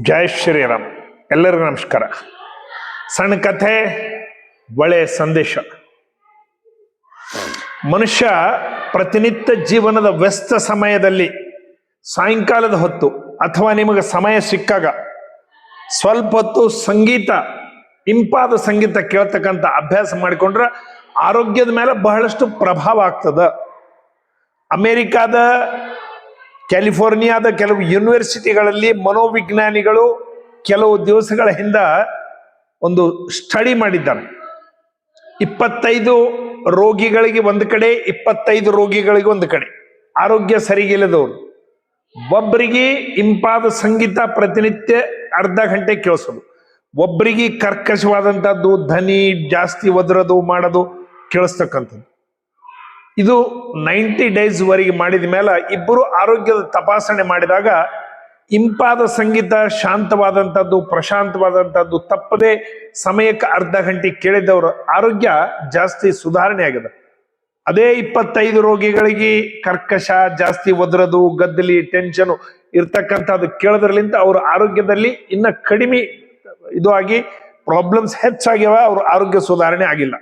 ಜಯ ಶ್ರೀರಾಮ್. ಎಲ್ಲರಿಗೂ ನಮಸ್ಕಾರ. ಸಣ್ಣ ಕಥೆ ಒಳ್ಳೆಯ ಸಂದೇಶ. ಮನುಷ್ಯ ಪ್ರತಿನಿತ್ಯ ಜೀವನದ ವ್ಯಸ್ತ ಸಮಯದಲ್ಲಿ ಸಾಯಂಕಾಲದ ಹೊತ್ತು ಅಥವಾ ನಿಮಗೆ ಸಮಯ ಸಿಕ್ಕಾಗ ಸ್ವಲ್ಪ ಹೊತ್ತು ಸಂಗೀತ, ಇಂಪಾದ ಸಂಗೀತ ಕೇಳ್ತಕ್ಕಂಥ ಅಭ್ಯಾಸ ಮಾಡಿಕೊಂಡ್ರೆ ಆರೋಗ್ಯದ ಮೇಲೆ ಬಹಳಷ್ಟು ಪ್ರಭಾವ ಆಗ್ತದ. ಅಮೆರಿಕಾದ ಕ್ಯಾಲಿಫೋರ್ನಿಯಾದ ಕೆಲವು ಯೂನಿವರ್ಸಿಟಿಗಳಲ್ಲಿ ಮನೋವಿಜ್ಞಾನಿಗಳು ಕೆಲವು ದಿವಸಗಳ ಹಿಂದ ಒಂದು ಸ್ಟಡಿ ಮಾಡಿದ್ದಾರೆ. ಇಪ್ಪತ್ತೈದು ರೋಗಿಗಳಿಗೆ ಒಂದು ಕಡೆ, ಇಪ್ಪತ್ತೈದು ರೋಗಿಗಳಿಗೆ ಒಂದು ಕಡೆ. ಆರೋಗ್ಯ ಸರಿಗಿಲ್ಲದವರು. ಒಬ್ಬರಿಗೆ ಇಂಪಾದ ಸಂಗೀತ ಪ್ರತಿನಿತ್ಯ ಅರ್ಧ ಗಂಟೆ ಕೇಳಿಸೋದು. ಒಬ್ಬರಿಗೆ ಕರ್ಕಶವಾದಂಥದ್ದು ಧ್ವನಿ ಜಾಸ್ತಿ ಒದರೋದು, ಮಾಡೋದು ಕೇಳಿಸ್ತಕ್ಕಂಥದ್ದು. ಇದು ನೈಂಟಿ ಡೇಸ್ ವರೆಗೆ ಮಾಡಿದ ಮೇಲೆ ಇಬ್ಬರು ಆರೋಗ್ಯದ ತಪಾಸಣೆ ಮಾಡಿದಾಗ ಇಂಪಾದ ಸಂಗೀತ ಶಾಂತವಾದಂಥದ್ದು ಪ್ರಶಾಂತವಾದಂಥದ್ದು ತಪ್ಪದೆ ಸಮಯಕ್ಕೆ ಅರ್ಧ ಗಂಟೆ ಕೇಳಿದವರು ಆರೋಗ್ಯ ಜಾಸ್ತಿ ಸುಧಾರಣೆ ಆಗಿದೆ. ಅದೇ ಇಪ್ಪತ್ತೈದು ರೋಗಿಗಳಿಗೆ ಕರ್ಕಶ, ಜಾಸ್ತಿ ಒದರದು, ಗದ್ದಲಿ ಟೆನ್ಷನ್ ಇರ್ತಕ್ಕಂಥದ್ದು ಕೇಳೋದ್ರಲಿಂದ ಅವ್ರ ಆರೋಗ್ಯದಲ್ಲಿ ಇನ್ನ ಕಡಿಮೆ ಇದು ಆಗಿ ಪ್ರಾಬ್ಲಮ್ಸ್ ಹೆಚ್ಚಾಗ್ಯವ, ಅವ್ರ ಆರೋಗ್ಯ ಸುಧಾರಣೆ ಆಗಿಲ್ಲ.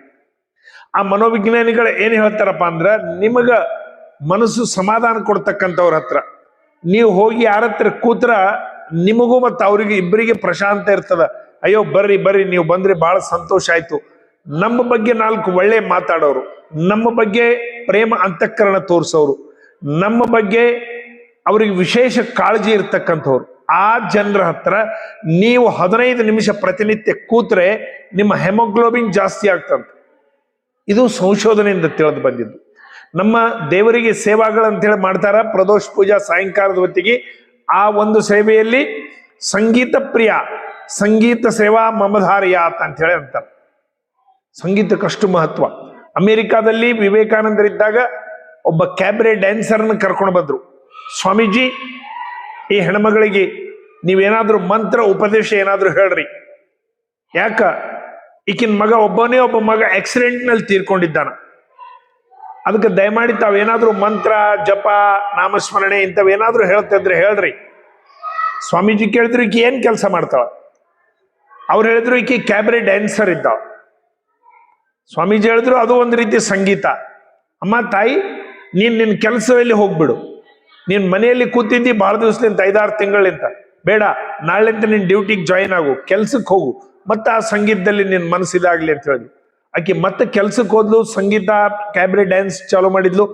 ಆ ಮನೋವಿಜ್ಞಾನಿಗಳು ಏನು ಹೇಳ್ತಾರಪ್ಪ ಅಂದ್ರೆ, ನಿಮಗ ಮನಸ್ಸು ಸಮಾಧಾನ ಕೊಡ್ತಕ್ಕಂಥವ್ರ ಹತ್ರ. ನೀವು ಹೋಗಿ ಯಾರ ಹತ್ರ ಕೂತ್ರ ನಿಮಗೂ ಮತ್ತು ಅವ್ರಿಗೆ ಇಬ್ಬರಿಗೆ ಪ್ರಶಾಂತ ಇರ್ತದ. ಅಯ್ಯೋ, ಬರ್ರಿ ಬರ್ರಿ, ನೀವು ಬಂದ್ರೆ ಬಹಳ ಸಂತೋಷ ಆಯ್ತು. ನಮ್ಮ ಬಗ್ಗೆ ನಾಲ್ಕು ಒಳ್ಳೆ ಮಾತಾಡೋರು. ನಮ್ಮ ಬಗ್ಗೆ ಪ್ರೇಮ ಅಂತಃಕರಣ ತೋರಿಸೋರು. ನಮ್ಮ ಬಗ್ಗೆ ಅವ್ರಿಗೆ ವಿಶೇಷ ಕಾಳಜಿ ಇರ್ತಕ್ಕಂಥವ್ರು. ಆ ಜನರ ಹತ್ರ ನೀವು ಹದಿನೈದು ನಿಮಿಷ ಪ್ರತಿನಿತ್ಯ ಕೂತ್ರೆ ನಿಮ್ಮ ಹೆಮೋಗ್ಲೋಬಿನ್ ಜಾಸ್ತಿ ಆಗ್ತಂತೆ. ಇದು ಸಂಶೋಧನೆಯಿಂದ ತಿಳಿದು ಬಂದಿದ್ದು. ನಮ್ಮ ದೇವರಿಗೆ ಸೇವಾಗಳು ಸೇವಾಗಳಂತೇಳಿ ಮಾಡ್ತಾರ ಪ್ರದೋಷ್ ಪೂಜಾ ಸಾಯಂಕಾಲದ ಹೊತ್ತಿಗೆ. ಆ ಒಂದು ಸೇವೆಯಲ್ಲಿ ಸಂಗೀತ ಪ್ರಿಯ, ಸಂಗೀತ ಸೇವಾ ಮಮಧಾರಿಯಾತ್ ಅಂತ ಹೇಳಿ ಅಂತಾರೆ. ಸಂಗೀತಕ್ಕಷ್ಟು ಮಹತ್ವ. ಅಮೆರಿಕಾದಲ್ಲಿ ವಿವೇಕಾನಂದರಿದ್ದಾಗ ಒಬ್ಬ ಕ್ಯಾಬ್ರೆ ಡ್ಯಾನ್ಸರ್ನ ಕರ್ಕೊಂಡು ಬಂದ್ರು. ಸ್ವಾಮೀಜಿ, ಈ ಹೆಣ್ಮಗಳಿಗೆ ನೀವೇನಾದ್ರೂ ಮಂತ್ರ ಉಪದೇಶ ಏನಾದರೂ ಹೇಳ್ರಿ. ಯಾಕ? ಈಕಿನ ಮಗ ಒಬ್ಬನೇ ಒಬ್ಬ ಮಗ ಆಕ್ಸಿಡೆಂಟ್ನಲ್ಲಿ ತೀರ್ಕೊಂಡಿದ್ದಾನ. ಅದಕ್ಕೆ ದಯಮಾಡಿ ತಾವೇನಾದರೂ ಮಂತ್ರ, ಜಪ, ನಾಮಸ್ಮರಣೆ ಇಂಥವೇನಾದರೂ ಹೇಳ್ತಾ ಇದ್ರೆ ಹೇಳ್ರಿ. ಸ್ವಾಮೀಜಿ ಕೇಳಿದ್ರು ಈಕೆ ಏನ್ ಕೆಲಸ ಮಾಡ್ತಾಳ? ಅವ್ರು ಹೇಳಿದ್ರು ಈಕೆ ಕ್ಯಾಬ್ರೆ ಡ್ಯಾನ್ಸರ್ ಇದ್ದಾವ ಸ್ವಾಮೀಜಿ ಹೇಳಿದ್ರು ಅದು ಒಂದು ರೀತಿ ಸಂಗೀತ. ಅಮ್ಮ, ತಾಯಿ, ನೀನು ನಿನ್ನ ಕೆಲಸದಲ್ಲಿ ಹೋಗ್ಬಿಡು. ನೀನ್ ಮನೆಯಲ್ಲಿ ಕೂತಿದ್ದಿ ಬಹಳ ದಿವಸದಿಂದ ಐದಾರು ತಿಂಗಳಿಂದ ಬೇಡ, ನಾಳೆಂತ ನಿನ್ನ ಡ್ಯೂಟಿಗೆ ಜಾಯಿನ್ ಆಗು. ಕೆಲ್ಸಕ್ಕೆ ಹೋಗು. ಮತ್ತೆ ಆ ಸಂಗೀತದಲ್ಲಿ ನಿನ್ ಮನಸ್ಸಿದಾಗ್ಲಿ ಅಂತ ಹೇಳಿದ್ವಿ ಆಕೆ ಮತ್ತೆ ಕೆಲ್ಸಕ್ಕೆ ಹೋದ್ಲು, ಸಂಗೀತ ಕ್ಯಾಬ್ರೆ ಡ್ಯಾನ್ಸ್ ಚಾಲೂ ಮಾಡಿದ್ಲು.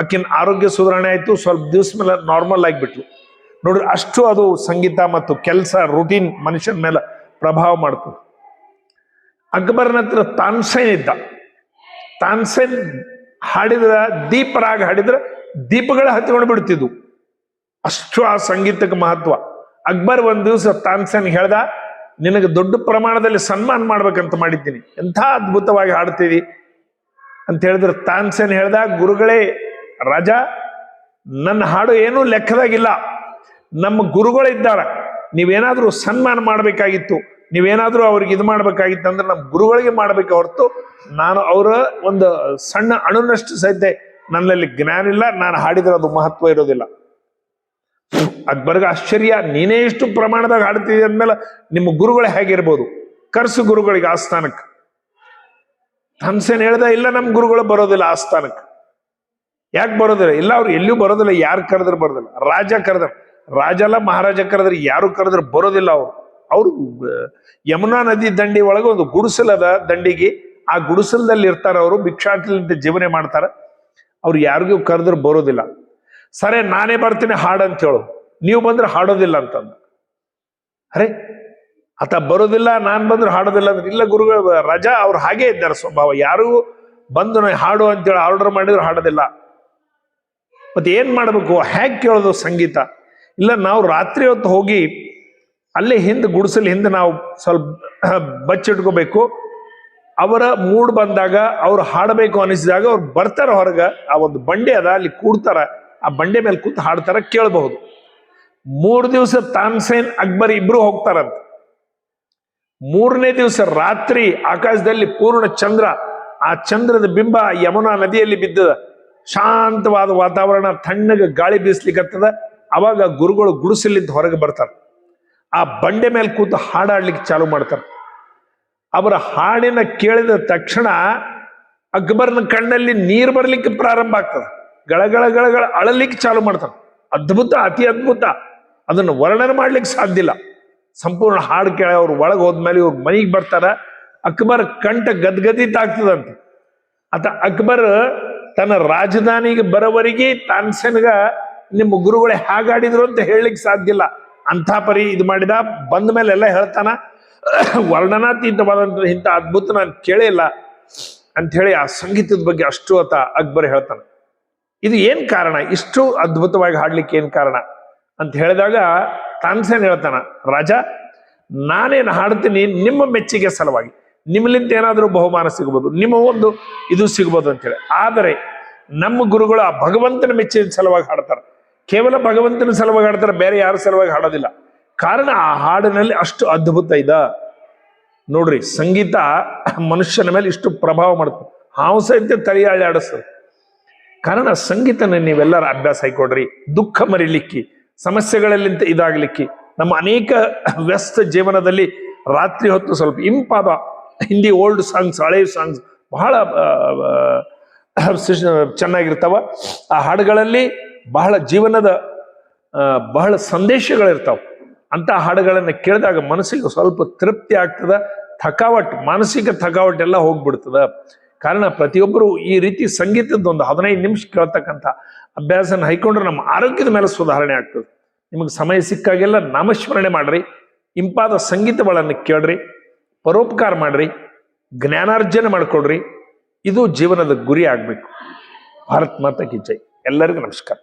ಆಕಿನ ಆರೋಗ್ಯ ಸುಧಾರಣೆ ಆಯ್ತು, ಸ್ವಲ್ಪ ದಿವಸ ಮೇಲೆ ನಾರ್ಮಲ್ ಆಗಿಬಿಟ್ಲು. ನೋಡ್ರಿ, ಅಷ್ಟು ಅದು ಸಂಗೀತ ಮತ್ತು ಕೆಲಸ ರೂಟೀನ್ ಮನುಷ್ಯನ ಮೇಲೆ ಪ್ರಭಾವ ಮಾಡ್ತು. ಅಕ್ಬರ್ನ ಹತ್ರ ತಾನ್ಸೇನ್ ಇದ್ದ. ತಾನ್ಸೇನ್ ಹಾಡಿದ್ರ, ದೀಪರಾಗ ಹಾಡಿದ್ರೆ, ದೀಪಗಳ ಹತ್ಕೊಂಡು ಬಿಡ್ತಿದ್ವು. ಅಷ್ಟು ಆ ಸಂಗೀತಕ್ಕೆ ಮಹತ್ವ. ಅಕ್ಬರ್ ಒಂದು ದಿವಸ ತಾನ್ಸೇನ್ ಹೇಳ್ದ ನಿನಗೆ ದೊಡ್ಡ ಪ್ರಮಾಣದಲ್ಲಿ ಸನ್ಮಾನ ಮಾಡ್ಬೇಕಂತ ಮಾಡಿದ್ದೀನಿ. ಎಂಥ ಅದ್ಭುತವಾಗಿ ಹಾಡ್ತೀವಿ. ಅಂತ ಹೇಳಿದ್ರೆ ತಾನ್ಸೇನ್ ಹೇಳ್ದ, ಗುರುಗಳೇ, ರಾಜ, ನನ್ನ ಹಾಡು ಏನೂ ಲೆಕ್ಕದಾಗಿಲ್ಲ. ನಮ್ಮ ಗುರುಗಳಿದ್ದಾರೆ ನೀವೇನಾದರೂ ಸನ್ಮಾನ ಮಾಡಬೇಕಾಗಿತ್ತು. ನೀವೇನಾದರೂ ಅವ್ರಿಗೆ ಇದು ಮಾಡ್ಬೇಕಾಗಿತ್ತು ಅಂದ್ರೆ ನಮ್ಮ ಗುರುಗಳಿಗೆ ಮಾಡ್ಬೇಕು ಹೊರತು ನಾನು ಅವರ ಒಂದು ಸಣ್ಣ ಅಣುನಷ್ಟು ಸಹಿತ ನನ್ನಲ್ಲಿ ಜ್ಞಾನ ಇಲ್ಲ. ನಾನು ಹಾಡಿದ್ರೆ ಅದು ಮಹತ್ವ ಇರೋದಿಲ್ಲ. ಅಕ್ಬರ್ಗ ಆಶ್ಚರ್ಯ. ನೀನೇ ಇಷ್ಟು ಪ್ರಮಾಣದಾಗ ಹಾಡ್ತಿದ್ದೆ ಅಂದಮೇಲೆ ನಿಮ್ಮ ಗುರುಗಳು ಹೇಗಿರ್ಬೋದು? ಕರ್ಸು ಗುರುಗಳಿಗೆ ಆಸ್ಥಾನಕ್ಕೆ. ಹಂಸೇನ್ ಹೇಳ್ದ, ಇಲ್ಲ ನಮ್ಮ ಗುರುಗಳು ಬರೋದಿಲ್ಲ ಆಸ್ಥಾನಕ್ಕೆ. ಯಾಕೆ ಬರೋದಿಲ್ಲ? ಇಲ್ಲ, ಅವ್ರು ಎಲ್ಲೂ ಬರೋದಿಲ್ಲ, ಯಾರು ಕರೆದ್ರೆ ಬರೋದಿಲ್ಲ. ರಾಜ ಕರೆದ್ರ. ರಾಜ ಅಲ್ಲ, ಮಹಾರಾಜ ಕರೆದ್ರೆ, ಯಾರು ಕರೆದ್ರೆ ಬರೋದಿಲ್ಲ ಅವ್ರು. ಅವರು ಯಮುನಾ ನದಿ ದಂಡಿ ಒಳಗೆ ಒಂದು ಗುಡಿಸಲದ ದಂಡಿಗೆ, ಆ ಗುಡಿಸಲದಲ್ಲಿ ಇರ್ತಾರೆ ಅವರು ಭಿಕ್ಷಾಟಲಿಂದ ಜೀವನ ಮಾಡ್ತಾರೆ. ಅವ್ರು ಯಾರಿಗೂ ಕರೆದ್ರೆ ಬರೋದಿಲ್ಲ. ಸರಿ, ನಾನೇ ಬರ್ತೀನಿ ಹಾಡು ಅಂತ ಹೇಳು ನೀವು ಬಂದ್ರೆ ಹಾಡೋದಿಲ್ಲ ಅಂತಂದ. ಅರೆ, ಆತ ಬರೋದಿಲ್ಲ, ನಾನು ಬಂದ್ರೆ ಹಾಡೋದಿಲ್ಲ ಅಂದ್ರೆ, ಇಲ್ಲ ಗುರುಗಳು, ರಜಾ ಅವ್ರು ಹಾಗೆ ಇದ್ದಾರೆ ಸ್ವಭಾವ. ಯಾರು ಬಂದು ನಾ ಹಾಡು ಅಂತೇಳಿ ಆರ್ಡರ್ ಮಾಡಿದ್ರು ಹಾಡೋದಿಲ್ಲ. ಮತ್ತೆ ಏನ್ ಮಾಡಬೇಕು? ಹ್ಯಾಕ್ ಕೇಳೋದು ಸಂಗೀತ? ಇಲ್ಲ, ನಾವು ರಾತ್ರಿ ಹೊತ್ತು ಹೋಗಿ, ಅಲ್ಲೇ ಹಿಂದೆ, ಗುಡಿಸಲು ಹಿಂದೆ ನಾವು ಸ್ವಲ್ಪ ಬಚ್ಚಿಟ್ಕೋಬೇಕು. ಅವರ ಮೂಡ್ ಬಂದಾಗ, ಅವ್ರು ಹಾಡಬೇಕು ಅನಿಸಿದಾಗ ಅವ್ರು ಬರ್ತಾರೆ ಹೊರಗ. ಆ ಒಂದು ಬಂಡೆ ಅದ, ಅಲ್ಲಿ ಕೂಡ್ತಾರ. ಆ ಬಂಡೆ ಮೇಲೆ ಕೂತು ಹಾಡ್ತಾರ ಕೇಳಬಹುದು. ಮೂರು ದಿವಸ ತಾಮ್ಸೇನ್ ಅಕ್ಬರ್ ಇಬ್ರು ಹೋಗ್ತಾರಂತ. ಮೂರನೇ ದಿವಸ ರಾತ್ರಿ ಆಕಾಶದಲ್ಲಿ ಪೂರ್ಣ ಚಂದ್ರ, ಆ ಚಂದ್ರದ ಬಿಂಬ ಯಮುನಾ ನದಿಯಲ್ಲಿ ಬಿದ್ದದ. ಶಾಂತವಾದ ವಾತಾವರಣ, ತಣ್ಣಗೆ ಗಾಳಿ ಬೀಸ್ಲಿಕ್ಕತ್ತದ ಅವಾಗ ಗುರುಗಳು ಗುಡಿಸಲಿಂದ ಹೊರಗೆ ಬರ್ತಾರೆ. ಆ ಬಂಡೆ ಮೇಲೆ ಕೂತು ಹಾಡಾಡ್ಲಿಕ್ಕೆ ಚಾಲು ಮಾಡ್ತಾರೆ. ಅವರ ಹಾಡಿನ ಕೇಳಿದ ತಕ್ಷಣ ಅಕ್ಬರ್ನ ಕಣ್ಣಲ್ಲಿ ನೀರು ಬರ್ಲಿಕ್ಕೆ ಪ್ರಾರಂಭ ಆಗ್ತದೆ. ಗಳಗಳ ಗಳಗಳ ಅಳಲಿಕ್ಕೆ ಚಾಲು ಮಾಡ್ತಾನೆ. ಅದ್ಭುತ, ಅತಿ ಅದ್ಭುತ. ಅದನ್ನು ವರ್ಣನೆ ಮಾಡ್ಲಿಕ್ಕೆ ಸಾಧ್ಯ ಇಲ್ಲ. ಸಂಪೂರ್ಣ ಹಾಡು ಕೇಳ ಅವ್ರು ಒಳಗೆ ಹೋದ್ಮೇಲೆ ಇವ್ರು ಮನೆಗೆ ಬರ್ತಾರ. ಅಕ್ಬರ್ ಕಂಠ ಗದ್ಗದಿ ತಾಗ್ತದಂತೆ ಆತ ಅಕ್ಬರ್ ತನ್ನ ರಾಜಧಾನಿಗೆ ಬರೋವರೆಗೆ ತಾನ್ಸೆನ್ಗ ನಿಮ್ಮ ಗುರುಗಳೇ ಹಾಗಾಡಿದ್ರು ಅಂತ ಹೇಳಲಿಕ್ಕೆ ಸಾಧ್ಯ ಇಲ್ಲ. ಅಂಥ ಪರಿ ಇದು ಮಾಡಿದ, ಬಂದ ಮೇಲೆ ಎಲ್ಲ ಹೇಳ್ತಾನ. ವರ್ಣನಾತೀತವಾದಂಥ ಇಂಥ ಅದ್ಭುತ ನಾನು ಕೇಳಿಲ್ಲ ಅಂತ ಹೇಳಿ ಆ ಸಂಗೀತದ ಬಗ್ಗೆ ಅಷ್ಟು ಆತ ಅಕ್ಬರ್ ಹೇಳ್ತಾನೆ. ಇದು ಏನ್ ಕಾರಣ? ಇಷ್ಟು ಅದ್ಭುತವಾಗಿ ಹಾಡ್ಲಿಕ್ಕೆ ಏನ್ ಕಾರಣ? ಅಂತ ಹೇಳಿದಾಗ ತಾನ್ಸೇನ್ ಹೇಳ್ತಾನ, ರಾಜ, ನಾನೇನು ಹಾಡ್ತೀನಿ ನಿಮ್ಮ ಮೆಚ್ಚುಗೆ ಸಲುವಾಗಿ. ನಿಮ್ಮಲಿಂದ ಏನಾದರೂ ಬಹುಮಾನ ಸಿಗ್ಬೋದು, ನಿಮ್ಮ ಒಂದು ಇದು ಸಿಗ್ಬೋದು ಅಂತೇಳಿ ಆದರೆ ನಮ್ಮ ಗುರುಗಳು ಆ ಭಗವಂತನ ಮೆಚ್ಚಿನ ಸಲುವಾಗಿ ಹಾಡ್ತಾರೆ. ಕೇವಲ ಭಗವಂತನ ಸಲುವಾಗಿ ಹಾಡ್ತಾರೆ, ಬೇರೆ ಯಾರ ಸಲುವಾಗಿ ಹಾಡೋದಿಲ್ಲ. ಕಾರಣ ಆ ಹಾಡಿನಲ್ಲಿ ಅಷ್ಟು ಅದ್ಭುತ ಇದ. ನೋಡ್ರಿ, ಸಂಗೀತ ಮನುಷ್ಯನ ಮೇಲೆ ಇಷ್ಟು ಪ್ರಭಾವ ಮಾಡುತ್ತೆ ಹಾವು ಸಹಿತ ತಳಿ ಆಡಿಸ್ತದೆ. ಕಾರಣ ಸಂಗೀತನ ನೀವೆಲ್ಲರ ಅಭ್ಯಾಸ ಹಾಕೊಡ್ರಿ. ದುಃಖ ಮರಿಲಿಕ್ಕೆ, ಸಮಸ್ಯೆಗಳಲ್ಲಿಂತ ಇದಾಗಲಿಕ್ಕೆ, ನಮ್ಮ ಅನೇಕ ವ್ಯಸ್ತ ಜೀವನದಲ್ಲಿ ರಾತ್ರಿ ಹೊತ್ತು ಸ್ವಲ್ಪ ಇಂಪಾದ ಹಿಂದಿ ಓಲ್ಡ್ ಸಾಂಗ್ಸ್, ಹಳೆ ಸಾಂಗ್ಸ್ ಬಹಳ ಚೆನ್ನಾಗಿರ್ತಾವ. ಆ ಹಾಡುಗಳಲ್ಲಿ ಬಹಳ ಜೀವನದ ಬಹಳ ಸಂದೇಶಗಳಿರ್ತಾವ. ಅಂತ ಹಾಡುಗಳನ್ನು ಕೇಳಿದಾಗ ಮನಸ್ಸಿಗೆ ಸ್ವಲ್ಪ ತೃಪ್ತಿ ಆಗ್ತದ, ಥಕಾವಟ್, ಮಾನಸಿಕ ಥಕಾವಟ್ ಎಲ್ಲ ಹೋಗ್ಬಿಡ್ತದ. ಕಾರಣ ಪ್ರತಿಯೊಬ್ಬರು ಈ ರೀತಿ ಸಂಗೀತದ ಒಂದು ಹದಿನೈದು ನಿಮಿಷ ಕೇಳ್ತಕ್ಕಂಥ ಅಭ್ಯಾಸನ ಹೈಕೊಂಡ್ರೆ ನಮ್ಮ ಆರೋಗ್ಯದ ಮೇಲೆ ಸುಧಾರಣೆ ಆಗ್ತದೆ. ನಿಮಗೆ ಸಮಯ ಸಿಕ್ಕಾಗೆಲ್ಲ ನಾಮಸ್ಮರಣೆ ಮಾಡ್ರಿ, ಇಂಪಾದ ಸಂಗೀತಗಳನ್ನು ಕೇಳ್ರಿ, ಪರೋಪಕಾರ ಮಾಡ್ರಿ, ಜ್ಞಾನಾರ್ಜನೆ ಮಾಡಿಕೊಡ್ರಿ ಇದು ಜೀವನದ ಗುರಿ ಆಗ್ಬೇಕು. ಭಾರತ್ ಮಾತಾ ಕಿ ಎಲ್ಲರಿಗೂ ನಮಸ್ಕಾರ.